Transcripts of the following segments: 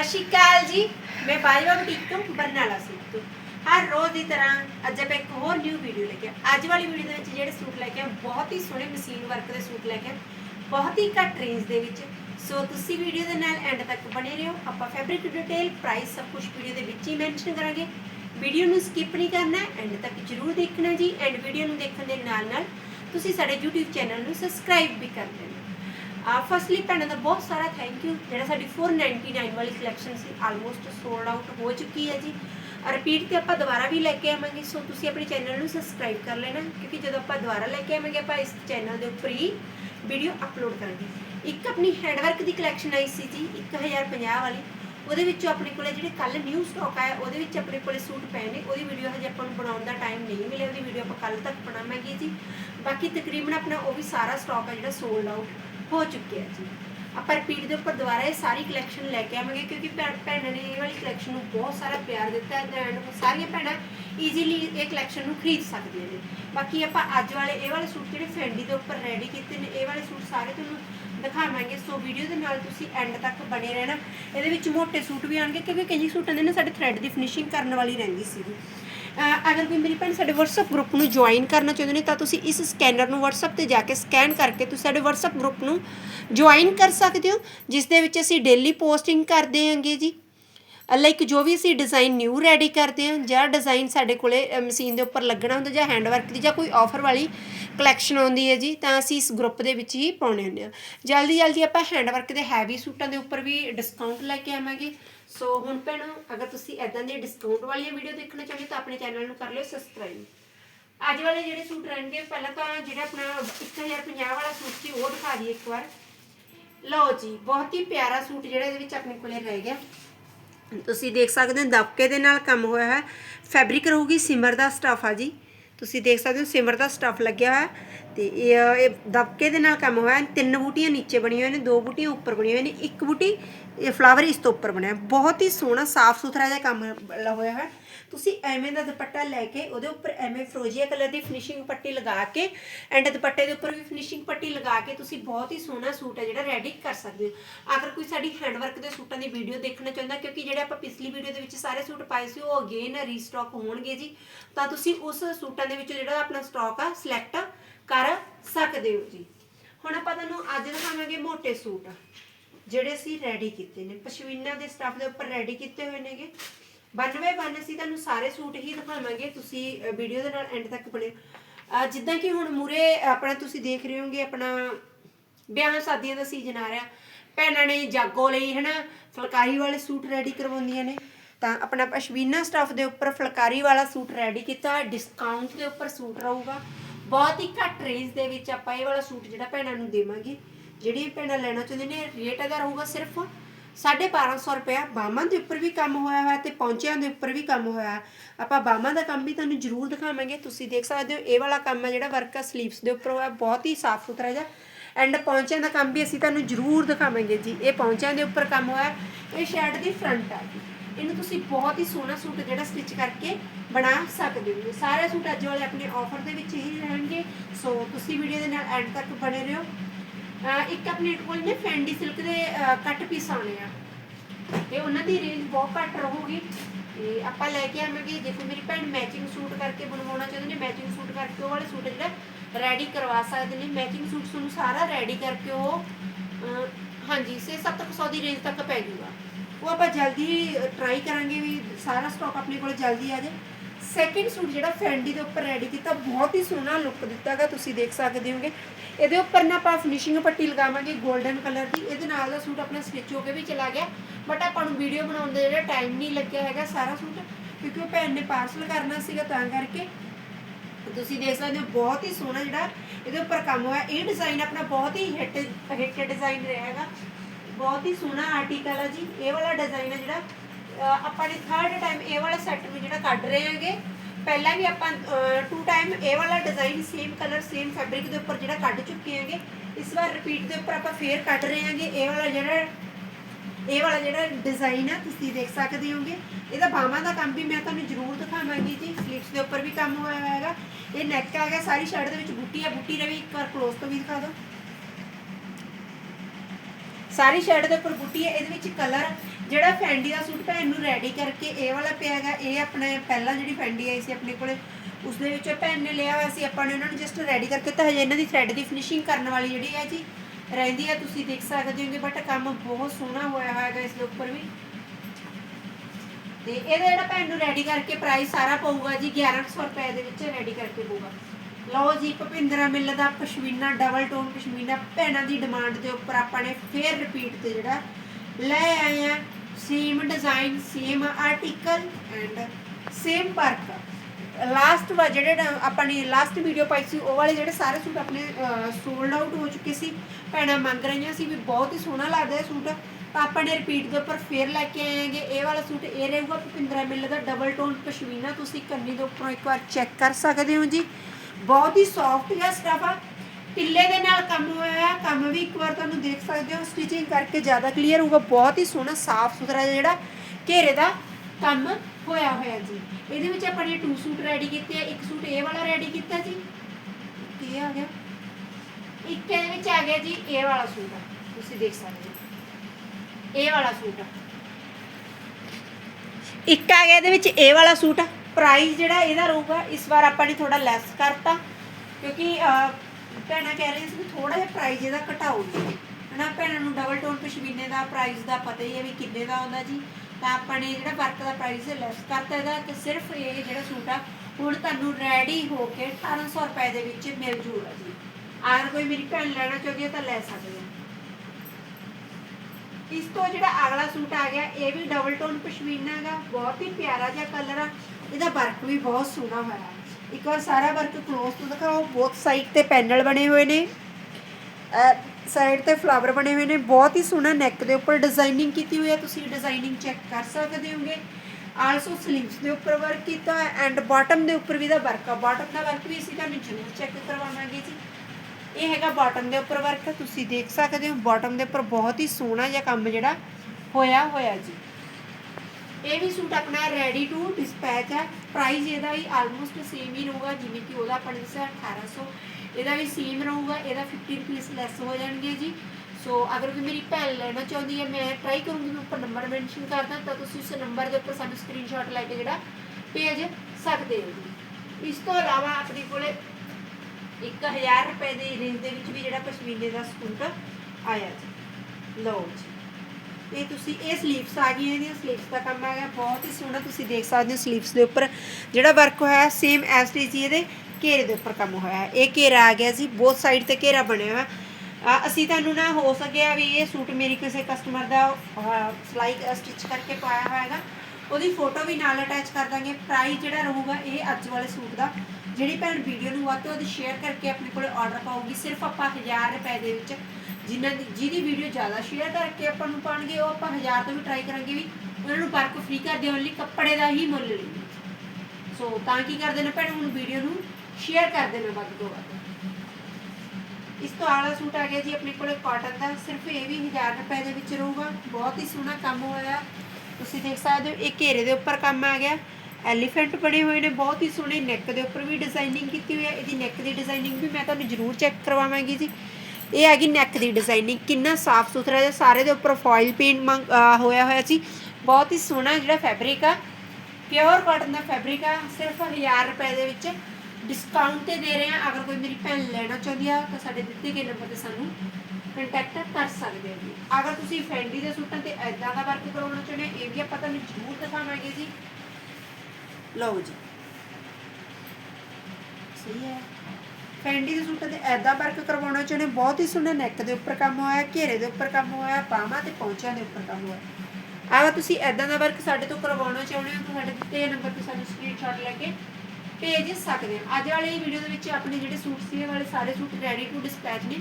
ਸਤਿ ਸ਼੍ਰੀ ਅਕਾਲ ਜੀ। ਮੈਂ ਬਾਜਵਾ ਬੁਟੀਕ ਤੋਂ ਬਰਨਾਲਾ ਸੂਟ ਤੋਂ ਹਰ ਰੋਜ਼ ਦੀ ਤਰ੍ਹਾਂ ਅੱਜ ਆਪਾਂ ਇੱਕ ਹੋਰ ਨਿਊ ਵੀਡੀਓ ਲੈ ਕੇ ਅੱਜ ਵਾਲੀ ਵੀਡੀਓ ਦੇ ਵਿੱਚ ਜਿਹੜੇ ਸੂਟ ਲੈ ਕੇ ਆਏ ਬਹੁਤ ਹੀ ਸੋਹਣੇ ਮਸ਼ੀਨ ਵਰਕ ਦੇ ਸੂਟ ਲੈ ਕੇ ਆਏ, ਬਹੁਤ ਹੀ ਘੱਟ ਰੇਂਜ ਦੇ ਵਿੱਚ। ਸੋ ਤੁਸੀਂ ਵੀਡੀਓ ਦੇ ਨਾਲ ਐਂਡ ਤੱਕ ਬਣੇ ਰਹੋ। ਆਪਾਂ ਫੈਬਰਿਕ ਡਿਟੇਲ ਪ੍ਰਾਈਸ ਸਭ ਕੁਝ ਵੀਡੀਓ ਦੇ ਵਿੱਚ ਹੀ ਮੈਂਸ਼ਨ ਕਰਾਂਗੇ। ਵੀਡੀਓ ਨੂੰ ਸਕਿਪ ਨਹੀਂ ਕਰਨਾ ਐਂਡ ਤੱਕ ਜਰੂਰ ਦੇਖਣਾ ਜੀ। ਐਂਡ ਵੀਡੀਓ ਨੂੰ ਦੇਖਣ ਦੇ ਨਾਲ ਨਾਲ ਤੁਸੀਂ ਸਾਡੇ YouTube ਚੈਨਲ ਨੂੰ ਸਬਸਕ੍ਰਾਈਬ ਵੀ ਕਰ ਲੈਣਾ। ਆ ਫਸਟਲੀ ਭੈਣਾਂ ਦਾ ਬਹੁਤ ਸਾਰਾ ਥੈਂਕ ਯੂ ਜਿਹੜਾ ਸਾਡੀ 499 ਵਾਲੀ ਕਲੈਕਸ਼ਨ ਸੀ ਆਲਮੋਸਟ ਸੋਲਡ ਆਊਟ ਹੋ ਚੁੱਕੀ ਹੈ ਜੀ। ਰਿਪੀਟ ਤੇ ਆਪਾਂ ਦੁਬਾਰਾ ਵੀ ਲੈ ਕੇ ਆਵਾਂਗੇ ਸੋ ਤੁਸੀਂ ਆਪਣੇ ਚੈਨਲ ਨੂੰ ਸਬਸਕ੍ਰਾਈਬ ਕਰ ਲੈਣਾ, ਕਿਉਂਕਿ ਜਦੋਂ ਆਪਾਂ ਦੁਬਾਰਾ ਲੈ ਕੇ ਆਵਾਂਗੇ, ਆਪਾਂ ਇਸ ਚੈਨਲ ਦੇ ਉੱਪਰ ਹੀ ਵੀਡੀਓ ਅਪਲੋਡ ਕਰਾਂਗੇ। ਇੱਕ ਆਪਣੀ ਹੈਂਡਵਰਕ ਦੀ ਕਲੈਕਸ਼ਨ ਆਈ ਸੀ ਜੀ 1050 ਵਾਲੀ, ਉਹਦੇ ਵਿੱਚੋਂ ਆਪਣੇ ਕੋਲੇ ਜਿਹੜੇ ਕੱਲ ਨਿਊ ਸਟਾਕ ਆਇਆ, ਉਹਦੇ ਵਿੱਚ ਆਪਣੇ ਕੋਲੇ ਸੂਟ ਪਏ ਨੇ, ਉਹਦੀ ਵੀਡੀਓ ਹਜੇ ਆਪਾਂ ਨੂੰ ਬਣਾਉਣ ਦਾ ਟਾਈਮ ਨਹੀਂ ਮਿਲਿਆ, ਉਹਦੀ ਵੀਡੀਓ ਆਪਾਂ ਕੱਲ ਤੱਕ ਬਣਾਵਾਂਗੇ ਜੀ। ਬਾਕੀ ਤਕਰੀਬਨ ਆਪਣਾ ਉਹ ਵੀ ਸਾਰਾ ਸਟਾਕ ਆ ਜਿਹੜਾ ਸੋਲਡ ਆਊਟ ਹੋ ਚੁੱਕਿਆ ਜੀ। ਆਪਾਂ ਰਿਪੀਟ ਦੇ ਉੱਪਰ ਦੁਬਾਰਾ ਇਹ ਸਾਰੀ ਕਲੈਕਸ਼ਨ ਲੈ ਕੇ ਆਵਾਂਗੇ ਕਿਉਂਕਿ ਭੈਣ- ਭੈਣਾਂ ਨੇ ਇਹ ਵਾਲੀ ਕਲੈਕਸ਼ਨ ਨੂੰ ਬਹੁਤ ਸਾਰਾ ਪਿਆਰ ਦਿੱਤਾ ਹੈ ਐਂਡ ਸਾਰੀਆਂ ਭੈਣਾਂ ਈਜ਼ੀਲੀ ਇਹ ਕਲੈਕਸ਼ਨ ਨੂੰ ਖਰੀਦ ਸਕਦੀਆਂ ਨੇ। ਬਾਕੀ ਆਪਾਂ ਅੱਜ ਵਾਲੇ ਇਹ ਵਾਲੇ ਸੂਟ ਜਿਹੜੇ ਫੈਂਡੀ ਦੇ ਉੱਪਰ ਰੈਡੀ ਕੀਤੇ ਨੇ, ਇਹ ਵਾਲੇ ਸੂਟ ਸਾਰੇ ਤੁਹਾਨੂੰ ਦਿਖਾਵਾਂਗੇ। ਸੋ ਵੀਡੀਓ ਦੇ ਨਾਲ ਤੁਸੀਂ ਐਂਡ ਤੱਕ ਬਣੇ ਰਹਿਣਾ। ਇਹਦੇ ਵਿੱਚ ਮੋٹے ਸੂਟ ਵੀ ਆਣਗੇ ਕਿਉਂਕਿ ਕਈ ਸੂਟਾਂ ਦੇ ਨਾ ਸਾਡੇ ਥ੍ਰੈਡ ਦੀ ਫਿਨਿਸ਼ਿੰਗ ਕਰਨ ਵਾਲੀ ਰਹਿੰਦੀ ਸੀਗੀ। ਅਗਰ ਕੋਈ ਮੇਰੀ ਭੈਣ ਸਾਡੇ WhatsApp ਗਰੁੱਪ ਨੂੰ ਜੁਆਇਨ ਕਰਨਾ ਚਾਹੁੰਦੇ ਨੇ, ਤਾਂ ਤੁਸੀਂ ਇਸ ਸਕੈਨਰ ਨੂੰ WhatsApp ਤੇ ਜਾ ਕੇ ਸਕੈਨ ਕਰਕੇ ਤੁਸੀਂ ਸਾਡੇ WhatsApp ਗਰੁੱਪ ਨੂੰ ਜੁਆਇਨ ਕਰ ਸਕਦੇ ਹੋ, ਜਿਸ ਦੇ ਵਿੱਚ ਅਸੀਂ ਡੇਲੀ ਪੋਸਟਿੰਗ ਕਰਦੇ ਹਾਂਗੇ ਜੀ। ਲਾਈਕ ਜੋ ਵੀ ਅਸੀਂ ਡਿਜ਼ਾਈਨ ਨਿਊ ਰੈਡੀ ਕਰਦੇ ਹਾਂ, ਜਾਂ ਡਿਜ਼ਾਈਨ ਸਾਡੇ ਕੋਲੇ ਮਸ਼ੀਨ ਦੇ ਉੱਪਰ ਲੱਗਣਾ ਹੁੰਦਾ, ਜਾਂ ਹੈਂਡਵਰਕ ਦੀ, ਜਾਂ ਕੋਈ ਆਫਰ ਵਾਲੀ ਕਲੈਕਸ਼ਨ ਆਉਂਦੀ ਹੈ ਜੀ, ਤਾਂ ਅਸੀਂ ਇਸ ਗਰੁੱਪ ਦੇ ਵਿੱਚ ਹੀ ਪਾਉਣੇ ਹੁੰਦੇ ਹਾਂ। ਜਲਦੀ ਜਲਦੀ ਆਪਾਂ ਹੈਂਡਵਰਕ ਦੇ ਹੈਵੀ ਸੂਟਾਂ ਦੇ ਉੱਪਰ ਵੀ ਡਿਸਕਾਊਂਟ ਲੈ ਕੇ ਆਵਾਂਗੇ। ਸੋ ਹੁਣ ਭੈਣੋ, ਅਗਰ ਤੁਸੀਂ ਐਦਾਂ ਦੀਆਂ ਡਿਸਕਾਊਂਟ ਵਾਲੀਆਂ ਵੀਡੀਓ ਦੇਖਣਾ ਚਾਹੁੰਦੇ ਤਾਂ ਆਪਣੇ ਚੈਨਲ ਨੂੰ ਕਰ ਲਿਓ ਸਬਸਕ੍ਰਾਈਬ ਅੱਜ ਵਾਲੇ ਜਿਹੜੇ ਸੂਟ ਰਹਿਣਗੇ, ਪਹਿਲਾਂ ਤਾਂ ਜਿਹੜਾ ਆਪਣਾ 1050 ਵਾਲਾ ਸੂਟ ਸੀ, ਉਹ ਦਿਖਾ ਦਈਏ ਇੱਕ ਵਾਰ। ਲਓ ਜੀ, ਬਹੁਤ ਹੀ ਪਿਆਰਾ ਸੂਟ ਜਿਹੜਾ ਇਹਦੇ ਵਿੱਚ ਆਪਣੇ ਕੋਲੇ ਰਹਿ ਗਿਆ। ਤੁਸੀਂ ਦੇਖ ਸਕਦੇ ਹੋ, ਦਬਕੇ ਦੇ ਨਾਲ ਕੰਮ ਹੋਇਆ ਹੈ। ਫੈਬਰਿਕ ਰਹੂਗੀ ਸਿਮਰ ਦਾ ਸਟਫ ਆ ਜੀ। ਤੁਸੀਂ ਦੇਖ ਸਕਦੇ ਹੋ ਸਿਮਰ ਦਾ ਸਟਫ ਲੱਗਿਆ ਹੋਇਆ। ਹੈ ਤੇ ਇਹ ਇਹ ਦਬਕੇ ਦੇ ਨਾਲ ਕੰਮ ਹੋਇਆ। ਤਿੰਨ ਬੂਟੀਆਂ ਨੀਚੇ ਬਣੀਆਂ ਹੋਈਆਂ ਨੇ, ਦੋ ਬੂਟੀਆਂ ਉੱਪਰ ਬਣੀਆਂ ਹੋਈਆਂ ਨੇ। ਇੱਕ ਬੂਟੀ ਇਹ ਫਲਾਵਰ ਇਸ ਤੋਂ ਉੱਪਰ ਬਣਿਆ। ਬਹੁਤ ਹੀ ਸੋਹਣਾ ਸਾਫ਼ ਸੁਥਰਾ ਜਿਹਾ ਕੰਮ ਹੋਇਆ ਹੈ ਤੁਸੀਂ ਐਵੇਂ ਦਾ ਦੁਪੱਟਾ ਲੈ ਕੇ ਉਹਦੇ ਉੱਪਰ ਐਵੇਂ ਫਰੋਜ਼ੀਆ ਕਲਰ ਦੀ ਫਿਨਿਸ਼ਿੰਗ ਪੱਟੀ ਲਗਾ ਕੇ ਐਂਡ ਦੁਪੱਟੇ ਦੇ ਉੱਪਰ ਵੀ ਫਿਨਿਸ਼ਿੰਗ ਪੱਟੀ ਲਗਾ ਕੇ ਤੁਸੀਂ ਬਹੁਤ ਹੀ ਸੋਹਣਾ ਸੂਟ ਹੈ ਜਿਹੜਾ ਰੈਡੀ ਕਰ ਸਕਦੇ ਹੋ। ਅਗਰ ਕੋਈ ਸਾਡੀ ਹੈਂਡਵਰਕ ਦੇ ਸੂਟਾਂ ਦੀ ਵੀਡੀਓ ਦੇਖਣਾ ਚਾਹੁੰਦਾ ਕਿਉਂਕਿ ਜਿਹੜੇ ਆਪਾਂ ਪਿਛਲੀ ਵੀਡੀਓ ਦੇ ਵਿੱਚ ਸਾਰੇ ਸੂਟ ਪਾਏ ਸੀ, ਉਹ ਅਗੇਨ ਰੀਸਟਾਕ ਹੋਣਗੇ ਜੀ, ਤਾਂ ਤੁਸੀਂ ਉਸ ਸੂਟਾਂ ਦੇ ਵਿੱਚ ਜਿਹੜਾ ਆਪਣਾ ਸਟਾਕ ਆ ਸਿਲੈਕਟ ਕਰ ਸਕਦੇ ਹੋ ਜੀ। ਹੁਣ ਆਪਾਂ ਤੁਹਾਨੂੰ ਅੱਜ ਦਿਖਾਵਾਂਗੇ ਮੋٹے ਸੂਟ, ਜਿਹੜੇ ਅਸੀਂ ਰੈਡੀ ਕੀਤੇ ਨੇ। ਪਸ਼ਮੀਨਾ ਦੇ ਸਟਫ ਦੇ ਉੱਪਰ ਰੈਡੀ ਕੀਤੇ ਹੋਏ ਨੇਗੇ। 92 ਬਨ, ਅਸੀਂ ਤੁਹਾਨੂੰ ਸਾਰੇ ਸੂਟ ਹੀ ਦਿਖਾਵਾਂਗੇ, ਤੁਸੀਂ ਵੀਡੀਓ ਦੇ ਨਾਲ ਐਂਡ ਤੱਕ ਬਣੇ ਜਿੱਦਾਂ ਕਿ ਹੁਣ ਮੂਰੇ, ਆਪਣਾ ਤੁਸੀਂ ਦੇਖ ਰਹੇ ਹੋਗੇ ਆਪਣਾ ਵਿਆਹ ਸ਼ਾਦੀਆਂ ਦਾ ਸੀਜ਼ਨ ਆ ਰਿਹਾ। ਭੈਣਾਂ ਨੇ ਜਾਗੋ ਲਈ, ਹਨਾ, ਫੁਲਕਾਰੀ ਵਾਲੇ ਸੂਟ ਰੈਡੀ ਕਰਵਾਉਂਦੀਆਂ ਨੇ। ਤਾਂ ਆਪਣਾ ਪਸ਼ਮੀਨਾ ਸਟਫ ਦੇ ਉੱਪਰ ਫੁਲਕਾਰੀ ਵਾਲਾ ਸੂਟ ਰੈਡੀ ਕੀਤਾ ਡਿਸਕਾਊਂਟ ਦੇ ਉੱਪਰ ਸੂਟ ਰਹੂਗਾ। ਬਹੁਤ ਹੀ ਘੱਟ ਰੇਂਜ ਦੇ ਵਿੱਚ ਆਪਾਂ ਇਹ ਵਾਲਾ ਸੂਟ ਜਿਹੜਾ ਭੈਣਾਂ ਨੂੰ ਦੇਵਾਂਗੇ। ਜਿਹੜੀਆਂ ਭੈਣਾਂ ਲੈਣਾ ਚਾਹੁੰਦੇ ਨੇ ਰੇਟ ਇਹਦਾ ਰਹੂਗਾ ਸਿਰਫ 1250 ਰੁਪਇਆ ਬਾਹਾਂ ਦੇ ਉੱਪਰ ਵੀ ਕੰਮ ਹੋਇਆ ਹੋਇਆ ਤੇ ਪੌਂਚਿਆਂ ਦੇ ਉੱਪਰ ਵੀ ਕੰਮ ਹੋਇਆ। ਆਪਾਂ ਬਾਹਾਂ ਦਾ ਕੰਮ ਵੀ ਤੁਹਾਨੂੰ ਜ਼ਰੂਰ ਦਿਖਾਵਾਂਗੇ। ਤੁਸੀਂ ਦੇਖ ਸਕਦੇ ਹੋ, ਇਹ ਵਾਲਾ ਕੰਮ ਹੈ ਜਿਹੜਾ ਵਰਕਰ ਸਲੀਵਸ ਦੇ ਉੱਪਰ ਹੋਇਆ, ਬਹੁਤ ਹੀ ਸਾਫ਼ ਸੁਥਰਾ ਜਿਹਾ। ਐਂਡ ਪੌਂਚਿਆਂ ਦਾ ਕੰਮ ਵੀ ਅਸੀਂ ਤੁਹਾਨੂੰ ਜ਼ਰੂਰ ਦਿਖਾਵਾਂਗੇ ਜੀ। ਇਹ ਪੌਂਚਿਆਂ ਦੇ ਉੱਪਰ ਕੰਮ ਹੋਇਆ, ਇਹ ਸ਼ਰਟ ਦੀ ਫਰੰਟ ਆ ਜੀ। ਇਹਨੂੰ ਤੁਸੀਂ ਬਹੁਤ ਹੀ ਸੋਹਣਾ ਸੂਟ ਜਿਹੜਾ ਸਟਿਚ ਕਰਕੇ ਬਣਾ ਸਕਦੇ ਹੋ। ਸਾਰੇ ਸੂਟ ਅੱਜ ਵਾਲੇ ਆਪਣੇ ਆਫਰ ਦੇ ਵਿੱਚ ਹੀ ਰਹਿਣਗੇ। ਸੋ ਤੁਸੀਂ ਵੀਡੀਓ ਦੇ ਨਾਲ ਐਂਡ ਤੱਕ ਬਣੇ ਰਹੋ। ਅਹ ਇੱਕ ਆਪਣੇ ਕੋਲ ਨੇ ਫੈਂਡੀ ਸਿਲਕ ਦੇ ਕੱਟ ਪੀਸ ਆਉਣੇ ਆ। ਤੇ ਉਹਨਾਂ ਦੀ ਰੇਂਜ ਬਹੁਤ ਘੱਟ ਰਹੂਗੀ। ਤੇ ਆਪਾਂ ਲੈ ਕੇ ਆਵਾਂਗੇ। ਜੇ ਮੇਰੀ ਭੈਣ ਮੈਚਿੰਗ ਸੂਟ ਕਰਕੇ ਬਣਵਾਉਣਾ ਚਾਹੁੰਦੇ ਨੇ। ਮੈਚਿੰਗ ਸੂਟ ਕਰਕੇ ਉਹ ਵਾਲੇ ਸੂਟ ਜਿਹੜਾ ਰੈਡੀ ਕਰਵਾ ਸਕਦੇ ਨੇ। ਮੈਚਿੰਗ ਸੂਟ ਤੁਹਾਨੂੰ ਸਾਰਾ ਰੈਡੀ ਕਰਕੇ ਉਹ ਅਹ, ਹਾਂਜੀ 6-700 ਦੀ ਰੇਂਜ ਤੱਕ ਪੈ ਜੂਗਾ। ਉਹ ਆਪਾਂ ਜਲਦੀ ਟਰਾਈ ਕਰਾਂਗੇ ਵੀ ਸਾਰਾ ਸਟਾਕ ਆਪਣੇ ਕੋਲ ਜਲਦੀ ਆ ਜਾਏ। ਸੈਕਿੰਡ ਸੂਟ ਜਿਹੜਾ ਫੈਂਡੀ ਦੇ ਉੱਪਰ ਰੈਡੀ ਕੀਤਾ, ਬਹੁਤ ਹੀ ਸੋਹਣਾ ਲੁੱਕ ਦਿੱਤਾਗਾ ਤੁਸੀਂ ਦੇਖ ਸਕਦੇ ਹੋਗੇ। ਇਹਦੇ ਉੱਪਰ ਨਾ ਆਪਾਂ ਫਿਨਿਸ਼ਿੰਗ ਪੱਟੀ ਲਗਾਵਾਂਗੇ 골ਡਨ ਕਲਰ ਦੀ। ਇਹਦੇ ਨਾਲ ਦਾ ਸੂਟ ਆਪਣਾ ਸਟਿਚ ਹੋ ਕੇ ਵੀ ਚਲਾ ਗਿਆ। ਬਟ ਆਪਾਂ ਨੂੰ ਵੀਡੀਓ ਬਣਾਉਣ ਦਾ ਜਿਹੜਾ ਟਾਈਮ ਨਹੀਂ ਲੱਗਿਆ ਹੈਗਾ ਸਾਰਾ ਸੂਟ ਕਿਉਂਕਿ ਉਹ ਭੈਣ ਨੇ ਪਾਰਸਲ ਕਰਨਾ ਸੀਗਾ ਤਾਂ ਕਰਕੇ। ਤੁਸੀਂ ਦੇਖ ਸਕਦੇ ਹੋ, ਬਹੁਤ ਹੀ ਸੋਹਣਾ ਜਿਹੜਾ ਇਹਦੇ ਉੱਪਰ ਕੰਮ ਹੋਇਆ। ਇਹ ਡਿਜ਼ਾਈਨ ਆਪਣਾ ਬਹੁਤ ਹੀ ਹਿੱਟ ਹਿੱਟ ਡਿਜ਼ਾਈਨ ਰਿਹਾ ਹੈਗਾ। ਬਹੁਤ ਹੀ ਸੋਹਣਾ ਆਰਟੀਕਲ ਹੈ ਜੀ। ਇਹ ਵਾਲਾ ਡਿਜ਼ਾਈਨ ਹੈ ਜਿਹੜਾ ਆਪਾਂ ਨੇ ਥਰਡ ਟਾਈਮ ਇਹ ਵਾਲਾ ਸੈੱਟ ਨੂੰ ਜਿਹੜਾ ਕੱਢ ਰਹੇ ਹਾਂਗੇ, ਪਹਿਲਾਂ ਵੀ ਆਪਾਂ ਟੂ ਟਾਈਮ ਇਹ ਵਾਲਾ design same colour same fabric ਦੇ ਉੱਪਰ ਜਿਹੜਾ ਕੱਢ ਚੁੱਕੇ ਹਾਂਗੇ, ਇਸ ਵਾਰ ਰਿਪੀਟ ਦੇ ਉੱਪਰ ਆਪਾਂ ਫੇਰ ਕੱਢ ਰਹੇ ਹਾਂਗੇ, ਇਹ ਵਾਲਾ ਜਿਹੜਾ, ਇਹ ਵਾਲਾ ਜਿਹੜਾ ਡਿਜ਼ਾਈਨ ਆ, ਤੁਸੀਂ ਦੇਖ ਸਕਦੇ ਹੋਗੇ। ਇਹਦਾ ਬਾਹਾਂ ਦਾ ਕੰਮ ਵੀ ਮੈਂ ਤੁਹਾਨੂੰ ਜ਼ਰੂਰ ਦਿਖਾਵਾਂਗੀ ਜੀ ਸਲੀਵਸ ਦੇ ਉੱਪਰ ਵੀ ਕੰਮ ਹੋਇਆ ਹੋਇਆ ਹੈਗਾ। ਇਹ ਨੈਕ ਹੈਗਾ ਸਾਰੀ ਸ਼ਰਟ ਦੇ ਵਿੱਚ ਬੂਟੀ ਆ, ਬੂਟੀ ਵੀ ਇੱਕ ਵਾਰ ਕਲੋਜ਼ ਤੋਂ ਵੀ ਦਿਖਾ ਦਿਓ। ਸਾਰੀ ਸ਼ਰਟ ਦੇ ਉੱਪਰ ਬੂਟੀ ਹੈ, ਇਹਦੇ ਵਿੱਚ ਕਲਰ ਜਿਹੜਾ ਫੈਂਡੀ ਦਾ ਸੂਟ ਭੈਣ ਨੂੰ ਰੈਡੀ ਕਰਕੇ ਇਹ ਵਾਲਾ ਪਿਆ ਹੈਗਾ, ਇਹ ਆਪਣੇ ਪਹਿਲਾਂ ਜਿਹੜੀ ਫੈਂਡੀ ਆਈ ਸੀ ਆਪਣੇ ਕੋਲੇ ਉਸ ਦੇ ਵਿੱਚੋਂ ਭੈਣ ਨੇ ਲਿਆ ਹੋਇਆ ਸੀ, ਆਪਾਂ ਨੇ ਉਹਨਾਂ ਨੂੰ ਜਸਟ ਰੈਡੀ ਕਰਕੇ ਤਾਂ ਹਜੇ ਇਹਨਾਂ ਦੀ ਥ੍ਰੈਡ ਦੀ ਫਿਨਿਸ਼ਿੰਗ ਕਰਨ ਵਾਲੀ ਜਿਹੜੀ ਹੈ ਜੀ, ਰਹਿੰਦੀ ਹੈ, ਤੁਸੀਂ ਦੇਖ ਸਕਦੇ ਹੋਗੇ ਬਟ ਕੰਮ ਬਹੁਤ ਸੋਹਣਾ ਹੋਇਆ ਹੋਇਆ ਇਸ ਦੇ ਉੱਪਰ ਵੀ। ਤੇ ਇਹਦਾ ਜਿਹੜਾ ਭੈਣ ਨੂੰ ਰੈਡੀ ਕਰਕੇ ਪ੍ਰਾਈਸ ਸਾਰਾ ਪਊਗਾ ਜੀ 1100 ਰੁਪਏ ਦੇ ਵਿੱਚ ਰੈਡੀ ਕਰਕੇ ਪਊਗਾ। ਲਓ ਜੀ, ਭਪਿੰਦਰਾ ਮਿੱਲ ਦਾ ਪਸ਼ਮੀਨਾ ਡਬਲ ਟੋਨ ਪਸ਼ਮੀਨਾ, ਭੈਣਾਂ ਦੀ ਡਿਮਾਂਡ ਦੇ ਉੱਪਰ ਆਪਾਂ ਨੇ ਫੇਰ ਰਿਪੀਟ ਤੇ ਜਿਹੜਾ ਲੈ ਆਏ ਆ। Same design same article and same work last ਵਾ ਜਿਹੜੇ ਆਪਾਂ ਨੇ ਲਾਸਟ ਵੀਡੀਓ ਪਾਈ ਸੀ, ਉਹ ਵਾਲੇ ਜਿਹੜੇ ਸਾਰੇ ਸੂਟ ਆਪਣੇ ਸੋਲਡ ਆਊਟ ਹੋ ਚੁੱਕੇ ਸੀ। ਭੈਣਾਂ ਮੰਗ ਰਹੀਆਂ ਸੀ ਵੀ ਬਹੁਤ ਹੀ ਸੋਹਣਾ ਲੱਗਦਾ ਇਹ ਸੂਟ। ਤਾਂ ਆਪਾਂ ਨੇ ਰਿਪੀਟ ਦੇ ਉੱਪਰ ਫੇਰ ਲੈ ਕੇ ਆਏਗੇ ਇਹ ਵਾਲਾ ਸੂਟ ਇਹ ਰਹੂਗਾ ਭੁਪਿੰਦਰਾ ਮਿੱਲ ਦਾ ਡਬਲ ਟੋਨ ਪਸ਼ਮੀਨਾ। ਤੁਸੀਂ ਕੰਨੀ ਦੇ ਉੱਪਰੋਂ ਇੱਕ ਵਾਰ ਚੈੱਕ ਕਰ ਸਕਦੇ ਹੋ ਜੀ। ਬਹੁਤ ਹੀ ਸੌਫਟ ਜਿਹਾ ਸਟਫ ਆ। ਟਿੱਲੇ ਦੇ ਨਾਲ ਕੰਮ ਹੋਇਆ ਹੈ ਕੰਮ ਵੀ ਇੱਕ ਵਾਰ ਤੁਹਾਨੂੰ ਦੇਖ ਸਕਦੇ ਹੋ ਸਟਿਚਿੰਗ ਕਰਕੇ ਜ਼ਿਆਦਾ ਕਲੀਅਰ ਹੋਊਗਾ। ਬਹੁਤ ਹੀ ਸੋਹਣਾ, ਸਾਫ਼ ਸੁਥਰਾ ਜਿਹੜਾ ਘੇਰੇ ਦਾ ਕੰਮ ਹੋਇਆ ਹੋਇਆ ਜੀ। ਇਹਦੇ ਵਿੱਚ ਆਪਾਂ ਨੇ ਟੂ ਸੂਟ ਰੈਡੀ ਕੀਤੇ ਆ, ਇੱਕ ਸੂਟ ਇਹ ਵਾਲਾ ਰੈਡੀ ਕੀਤਾ ਜੀ। ਕੀ ਆ ਗਿਆ। ਇੱਕ ਇਹਦੇ ਵਿੱਚ ਆ ਗਿਆ ਜੀ, ਇਹ ਵਾਲਾ ਸੂਟ ਆ। ਤੁਸੀਂ ਦੇਖ ਸਕਦੇ ਹੋ। ਇਹ ਵਾਲਾ ਸੂਟ ਆ। ਇੱਕ ਆ ਗਿਆ ਇਹਦੇ ਵਿੱਚ, ਇਹ ਵਾਲਾ ਸੂਟ ਪ੍ਰਾਈਸ ਜਿਹੜਾ ਇਹਦਾ ਰਹੂਗਾ ਇਸ ਵਾਰ ਆਪਾਂ ਨੇ ਥੋੜਾ ਲੈਸ ਕਰਤਾ। ਕਿਉਂਕਿ ਅਹ, ਭੈਣਾਂ ਕਹਿ ਰਹੀਆਂ ਸੀ ਵੀ ਥੋੜਾ ਜਿਹਾ ਪ੍ਰਾਈਸ ਇਹਦਾ ਘਟਾਓ ਜੀ। ਹਨਾ ਭੈਣਾਂ ਨੂੰ ਡਬਲ ਟੋਨ ਪਸ਼ਮੀਨੇ ਦਾ ਪ੍ਰਾਈਸ ਦਾ ਪਤਾ ਹੀ ਹੈ ਵੀ ਕਿੰਨੇ ਦਾ ਆਉਂਦਾ ਜੀ। ਤਾਂ ਆਪਾਂ ਨੇ ਜਿਹੜਾ ਵਰਕ ਦਾ ਪ੍ਰਾਈਸ ਲੈਸ ਕਰਤਾ ਇਹਦਾ ਕਿ ਸਿਰਫ ਇਹ ਜਿਹੜਾ ਸੂਟ ਆ ਹੁਣ ਤੁਹਾਨੂੰ ਰੈਡੀ ਹੋ ਕੇ 1800 ਰੁਪਏ ਦੇ ਵਿੱਚ ਮਿਲ ਜੂਗਾ ਜੀ। ਅਗਰ ਕੋਈ ਮੇਰੀ ਭੈਣ ਲੈਣਾ ਚਾਹੁੰਦੀ ਹੈ ਤਾਂ ਲੈ ਸਕਦੇ ਹੋ। ਇਸ ਤੋਂ ਜਿਹੜਾ ਅਗਲਾ ਸੂਟ ਆ ਗਿਆ ਇਹ ਵੀ ਡਬਲ ਟੋਨ ਪਸ਼ਮੀਨਾ ਹੈਗਾ ਬਹੁਤ ਹੀ ਪਿਆਰਾ ਜਿਹਾ ਕਲਰ ਆ। ਇਹਦਾ ਵਰਕ ਵੀ ਬਹੁਤ ਸੋਹਣਾ ਹੋਇਆ। ਇੱਕ ਵਾਰ ਸਾਰਾ ਵਰਕ ਕਲੋਜ਼ ਤੋਂ ਦਿਖਾਓ। ਬਹੁਤ ਸਾਈਡ ਤੇ ਪੈਨਲ ਬਣੇ ਹੋਏ ਨੇ। ਸਾਈਡ ਤੇ ਫਲਾਵਰ ਬਣੇ ਹੋਏ ਨੇ। ਬਹੁਤ ਹੀ ਸੋਹਣਾ ਨੈਕ ਦੇ ਉੱਪਰ ਡਿਜ਼ਾਈਨਿੰਗ ਕੀਤੀ ਹੋਈ ਹੈ। ਤੁਸੀਂ ਡਿਜ਼ਾਈਨਿੰਗ ਚੈੱਕ ਕਰ ਸਕਦੇ ਹੋਗੇ ਆਲਸੋ ਸਲੀਵਸ ਦੇ ਉੱਪਰ ਵਰਕ ਕੀਤਾ ਹੈ ਐਂਡ ਬਾਟਮ ਦੇ ਉੱਪਰ ਵੀ ਦਾ ਵਰਕ ਆ। ਬਾਟਮ ਦਾ ਵਰਕ ਵੀ ਅਸੀਂ ਤੁਹਾਨੂੰ ਜ਼ਰੂਰ ਚੈੱਕ ਕਰਵਾਵਾਂਗੇ ਜੀ। ਇਹ ਹੈਗਾ ਬਾਟਮ ਦੇ ਉੱਪਰ ਵਰਕ ਤੁਸੀਂ ਦੇਖ ਸਕਦੇ ਹੋ ਬਾਟਮ ਦੇ ਉੱਪਰ ਬਹੁਤ ਹੀ ਸੋਹਣਾ ਜਿਹਾ ਕੰਮ ਜਿਹੜਾ ਹੋਇਆ ਹੋਇਆ ਜੀ। ਇਹ ਵੀ ਸੂਟ ਆਪਣਾ ਰੈਡੀ ਟੂ ਡਿਸਪੈਚ ਹੈ। ਪ੍ਰਾਈਸ ਇਹਦਾ ਵੀ ਆਲਮੋਸਟ ਸੇਮ ਹੀ ਰਹੂਗਾ, ਜਿਵੇਂ ਕਿ ਉਹਦਾ ਆਪਾਂ ਨੇ ਦੱਸਿਆ 1800 ਇਹਦਾ ਵੀ ਸੇਮ ਰਹੂਗਾ, ਇਹਦਾ 50 ਰੁਪੀਸ ਲੈਸ ਹੋ ਜਾਣਗੇ ਜੀ। ਸੋ ਅਗਰ ਕੋਈ ਮੇਰੀ ਭੈਣ ਲੈਣਾ ਚਾਹੁੰਦੀ ਹੈ, ਮੈਂ ਟਰਾਈ ਕਰੂੰਗੀ, ਮੈਂ ਉੱਪਰ ਨੰਬਰ ਮੈਂਸ਼ਨ ਕਰਦਾ, ਤਾਂ ਤੁਸੀਂ ਉਸ ਨੰਬਰ ਦੇ ਉੱਪਰ ਸਾਨੂੰ ਸਕਰੀਨਸ਼ਾਟ ਲੈ ਕੇ ਜਿਹੜਾ ਭੇਜ ਸਕਦੇ ਹੋ ਜੀ। ਇਸ ਤੋਂ ਇਲਾਵਾ ਆਪਣੇ ਕੋਲੇ 1000 ਰੁਪਏ ਦੀ ਰੇਂਜ ਦੇ ਵਿੱਚ ਵੀ ਜਿਹੜਾ ਪਸ਼ਮੀਨੇ ਦਾ ਸੂਟ ਆਇਆ ਜੀ। ਲਓ ਜੀ। ਇਹ ਤੁਸੀਂ ਇਹ ਸਲੀਵਸ ਆ ਗਈਆਂ ਇਹਦੀਆਂ ਸਲੀਵਸ ਦਾ ਕੰਮ ਆ ਗਿਆ ਬਹੁਤ ਹੀ ਸੋਹਣਾ ਤੁਸੀਂ ਦੇਖ ਸਕਦੇ ਹੋ ਸਲੀਵਸ ਦੇ ਉੱਪਰ। ਜਿਹੜਾ ਵਰਕ ਹੋਇਆ ਸੇਮ ਐਸ ਟੀ ਜੀ ਇਹਦੇ ਘੇਰੇ ਦੇ ਉੱਪਰ ਕੰਮ ਹੋਇਆ। ਹੈ ਇਹ ਘੇਰਾ ਆ ਗਿਆ ਸੀ ਬਹੁਤ ਸਾਈਡ ਤੇ ਘੇਰਾ ਬਣਿਆ ਹੋਇਆ। ਅਸੀਂ ਤੁਹਾਨੂੰ ਨਾ ਹੋ ਸਕਿਆ ਵੀ ਇਹ ਸੂਟ ਮੇਰੀ ਕਿਸੇ ਕਸਟਮਰ ਦਾ ਅਹ, ਸਿਲਾਈ ਸਟਿਚ ਕਰਕੇ ਪਾਇਆ ਹੋਇਆ ਹੈਗਾ। ਉਹਦੀ ਫੋਟੋ ਵੀ ਨਾਲ ਅਟੈਚ ਕਰ ਦਾਂਗੇ। ਪ੍ਰਾਈਸ ਜਿਹੜਾ ਰਹੂਗਾ ਇਹ ਅੱਜ ਵਾਲੇ ਸੂਟ ਦਾ। ਜਿਹੜੀ ਭੈਣ ਵੀਡੀਓ ਨੂੰ ਵੱਧ ਤੋਂ ਵੱਧ ਸ਼ੇਅਰ ਕਰਕੇ ਆਪਣੇ ਕੋਲ ਆਰਡਰ ਪਾਉਗੀ ਸਿਰਫ ਆਪਾਂ 1000 ਰੁਪਏ ਦੇ ਵਿੱਚ ਜਿਨ੍ਹਾਂ ਦੀ ਜਿਹਦੀ ਵੀਡੀਓ ਜ਼ਿਆਦਾ ਸ਼ੇਅਰ ਕਰਕੇ ਆਪਾਂ ਨੂੰ ਪਾਣਗੇ ਉਹ ਆਪਾਂ ਹਜ਼ਾਰ ਤੋਂ ਵੀ ਟਰਾਈ ਕਰਾਂਗੇ ਵੀ ਉਹਨਾਂ ਨੂੰ ਵਰਕ ਫ੍ਰੀ ਕਰ ਦੇਣ ਲਈ ਕੱਪੜੇ ਦਾ ਹੀ ਮੁੱਲ ਲੈਂਦੇ ਸੋ ਤਾਂ ਕੀ ਕਰਦੇ ਨੇ ਭੈਣ, ਹੁਣ ਵੀਡੀਓ ਨੂੰ ਸ਼ੇਅਰ ਕਰ ਦੇਣਾ ਵੱਧ ਤੋਂ ਵੱਧ। ਇਸ ਤੋਂ ਆਲਾ ਸੂਟ ਆ ਗਿਆ ਜੀ ਆਪਣੇ ਕੋਲੇ ਕਾਟਨ ਦਾ, ਸਿਰਫ ਇਹ ਵੀ 1000 ਰੁਪਏ ਦੇ ਵਿੱਚ ਰਹੂਗਾ। ਬਹੁਤ ਹੀ ਸੋਹਣਾ ਕੰਮ ਹੋਇਆ। ਤੁਸੀਂ ਦੇਖ ਸਕਦੇ ਹੋ, ਇਹ ਘੇਰੇ ਦੇ ਉੱਪਰ ਕੰਮ ਆ ਗਿਆ। ਐਲੀਫੈਂਟ ਬਣੇ ਹੋਏ ਨੇ, ਬਹੁਤ ਹੀ ਸੋਹਣੇ ਨੈਕ ਦੇ ਉੱਪਰ ਵੀ ਡਿਜ਼ਾਈਨਿੰਗ ਕੀਤੀ ਹੋਈ ਹੈ। ਇਹਦੀ ਨੈਕ ਦੀ ਡਿਜ਼ਾਈਨਿੰਗ ਵੀ ਮੈਂ ਤੁਹਾਨੂੰ ਜ਼ਰੂਰ ਚੈੱਕ ਕਰਵਾਵਾਂਗੀ ਜੀ। ਇਹ ਹੈਗੀ ਨੈਕ ਦੀ ਡਿਜ਼ਾਈਨਿੰਗ ਕਿੰਨਾ ਸਾਫ਼ ਸੁਥਰਾ ਜਿਹਾ ਸਾਰੇ ਦੇ ਉੱਪਰ ਫੋਇਲ ਪੇਂਟ ਹੋਇਆ ਹੋਇਆ ਸੀ। ਬਹੁਤ ਹੀ ਸੋਹਣਾ ਜਿਹੜਾ ਫੈਬਰਿਕ ਆ ਪਿਓਰ ਕਾਟਨ ਦਾ ਫੈਬਰਿਕ ਆ, ਸਿਰਫ 1000 ਰੁਪਏ ਦੇ ਵਿੱਚ ਡਿਸਕਾਊਂਟ ਤੇ ਦੇ ਰਹੇ ਆ। ਅਗਰ ਕੋਈ ਮੇਰੀ ਭੈਣ ਲੈਣਾ ਚਾਹੁੰਦੀ ਆ, ਤਾਂ ਸਾਡੇ ਦਿੱਤੇ ਗਏ ਨੰਬਰ ਤੇ ਸਾਨੂੰ ਕੰਟੈਕਟ ਕਰ ਸਕਦੇ ਹੋ ਜੀ। ਅਗਰ ਤੁਸੀਂ ਫੈਂਡੀ ਦੇ ਸੂਟਾਂ ਤੇ ਐਦਾਂ ਦਾ ਵਰਕ ਕਰਵਾਉਣਾ ਚਾਹੁੰਦੇ ਹੋ ਇਹ ਵੀ ਆਪਾਂ ਤੁਹਾਨੂੰ ਜ਼ਰੂਰ ਦਿਖਾਵਾਂਗੇ ਜੀ। ਲਓ ਜੀ। ਸਹੀ ਹੈ। ਫੈਂਡੀ ਦੇ ਸੂਟਾਂ ਤੇ ਐਦਾਂ ਵਰਕ ਕਰਵਾਉਣਾ ਚਾਹੁੰਦੇ ਹੋ, ਬਹੁਤ ਹੀ ਸੋਹਣਾ ਨੈਕ ਦੇ ਉੱਪਰ ਕੰਮ ਹੋਇਆ ਘੇਰੇ ਦੇ ਉੱਪਰ ਕੰਮ ਹੋਇਆ ਬਾਹਾਂ ਤੇ ਪੌਂਚਿਆਂ ਦੇ ਉੱਪਰ ਕੰਮ ਹੋਇਆ। ਆਵਾ ਤੁਸੀਂ ਐਦਾਂ ਦਾ ਵਰਕ ਸਾਡੇ ਤੋਂ ਕਰਵਾਉਣਾ ਚਾਹੁੰਦੇ ਹੋ? ਤਾਂ ਸਾਡੇ ਦਿੱਤੇ ਨੰਬਰ ਤੇ ਸਾਨੂੰ ਸਕਰੀਨਸ਼ਾਟ ਲੈ ਕੇ ਭੇਜ ਸਕਦੇ ਹੋ। ਅੱਜ ਵਾਲੀ ਵੀਡੀਓ ਦੇ ਵਿੱਚ ਆਪਣੇ ਜਿਹੜੇ ਸੂਟ ਸੀ ਇਹ ਵਾਲੇ ਸਾਰੇ ਸੂਟ ਰੈਡੀ ਟੂ ਡਿਸਪੈਚ ਨੇ।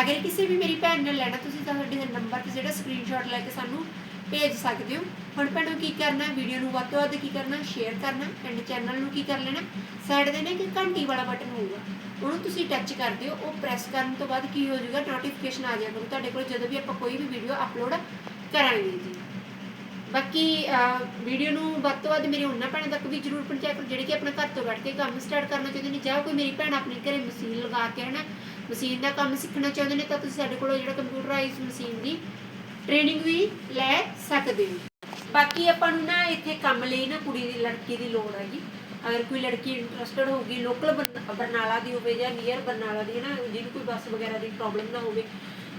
ਅਗਰ ਕਿਸੇ ਵੀ ਮੇਰੀ ਭੈਣ ਨੇ ਲੈਣਾ ਤੁਸੀਂ ਤਾਂ ਸਾਡੇ ਨੰਬਰ ਤੇ ਜਿਹੜਾ ਸਕਰੀਨਸ਼ਾਟ ਲੈ ਕੇ ਸਾਨੂੰ ਭੇਜ ਸਕਦੇ ਹੋ। ਹੁਣ ਭੈਣੋ ਕੀ ਕਰਨਾ ਵੀਡੀਓ ਨੂੰ ਵੱਧ ਤੋਂ ਵੱਧ ਕੀ ਕਰਨਾ ਸ਼ੇਅਰ ਕਰਨਾ ਐਂਡ ਚੈਨਲ ਨੂੰ ਕੀ ਕਰ ਲੈਣਾ ਸਾਈਡ ਦੇ ਨੇ ਕਿ ਘੰਟੀ ਵਾਲਾ ਬਟਨ ਹੋਊਗਾ। ਉਹਨੂੰ ਤੁਸੀਂ ਟੱਚ ਕਰ ਦਿਓ, ਉਹ ਪ੍ਰੈਸ ਕਰਨ ਤੋਂ ਬਾਅਦ ਕੀ ਹੋ ਜਾਊਗਾ ਨੋਟੀਫਿਕੇਸ਼ਨ ਆ ਜਾਏਗਾ। ਤੁਹਾਡੇ ਕੋਲ ਜਦੋਂ ਵੀ ਆਪਾਂ ਕੋਈ ਵੀ ਵੀਡੀਓ ਅਪਲੋਡ ਕਰਾਂਗੇ ਜੀ। ਬਾਕੀ ਵੀਡੀਓ ਨੂੰ ਵੱਧ ਤੋਂ ਵੱਧ ਮੇਰੇ ਉਹਨਾਂ ਭੈਣਾਂ ਤੱਕ ਵੀ ਜਰੂਰ ਪਹੁੰਚਾਇਆ ਕਰੋ, ਜਿਹੜੇ ਕਿ ਆਪਣਾ ਘਰ ਤੋਂ ਬੈਠ ਕੇ ਕੰਮ ਸਟਾਰਟ ਕਰਨਾ ਚਾਹੁੰਦੇ ਨੇ, ਜਾਂ ਕੋਈ ਮੇਰੀ ਭੈਣ ਆਪਣੇ ਘਰੇ ਮਸ਼ੀਨ ਲਗਾ ਕੇ ਹਨਾ ਮਸ਼ੀਨ ਦਾ ਕੰਮ ਸਿੱਖਣਾ ਚਾਹੁੰਦੇ ਨੇ, ਤਾਂ ਤੁਸੀਂ ਸਾਡੇ ਕੋਲੋਂ ਜਿਹੜਾ ਕੰਪਿਊਟਰਾਈਜ਼ ਮਸ਼ੀਨ ਦੀ ਟ੍ਰੇਨਿੰਗ ਵੀ ਲੈ ਸਕਦੇ ਹੋ। ਬਾਕੀ ਆਪਾਂ ਨੂੰ ਨਾ ਇੱਥੇ ਕੰਮ ਲਈ ਨਾ ਕੁੜੀ ਦੀ, ਲੜਕੀ ਦੀ ਲੋੜ ਹੈਗੀ। ਅਗਰ ਕੋਈ ਲੜਕੀ ਇੰਟਰਸਟਡ ਹੋਊਗੀ ਲੋਕਲ ਬਰਨਾਲਾ ਦੀ ਹੋਵੇ ਜਾਂ ਨੀਅਰ ਬਰਨਾਲਾ ਦੀ ਹੈ ਨਾ ਜਿਹਨੂੰ ਕੋਈ ਬੱਸ ਵਗੈਰਾ ਦੀ ਪ੍ਰੋਬਲਮ ਨਾ ਹੋਵੇ,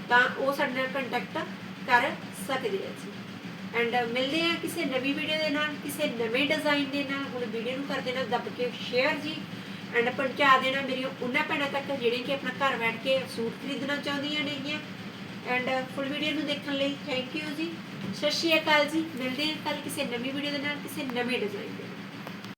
ਤਾਂ ਉਹ ਸਾਡੇ ਨਾਲ ਕੰਟੈਕਟ ਕਰ ਸਕਦੇ ਆ ਜੀ ਐਂਡ ਮਿਲਦੇ ਆ ਕਿਸੇ ਨਵੀਂ ਵੀਡੀਓ ਦੇ ਨਾਲ, ਕਿਸੇ ਨਵੇਂ ਡਿਜ਼ਾਈਨ ਦੇ ਨਾਲ। ਹੁਣ ਵੀਡੀਓ ਨੂੰ ਕਰ ਦੇਣਾ ਦੱਬ ਕੇ ਸ਼ੇਅਰ ਜੀ। ਐਂਡ ਪਹੁੰਚਾ ਦੇਣਾ ਮੇਰੀਆਂ ਉਹਨਾਂ ਭੈਣਾਂ ਤੱਕ, ਜਿਹੜੀਆਂ ਕਿ ਆਪਣਾ ਘਰ ਬੈਠ ਕੇ ਸੂਟ ਖਰੀਦਣਾ ਚਾਹੁੰਦੀਆਂ ਨੇਗੀਆਂ। ਐਂਡ ਫੁੱਲ ਵੀਡੀਓ ਨੂੰ ਦੇਖਣ ਲਈ ਥੈਂਕ ਯੂ ਜੀ। ਸਤਿ ਸ਼੍ਰੀ ਅਕਾਲ ਜੀ, ਮਿਲਦੇ ਹਾਂ ਕੱਲ ਕਿਸੇ ਨਵੀਂ ਵੀਡੀਓ ਦੇ ਨਾਲ, ਕਿਸੇ ਨਵੇਂ ਡਿਜ਼ਾਈਨ ਦੇ ਨਾਲ।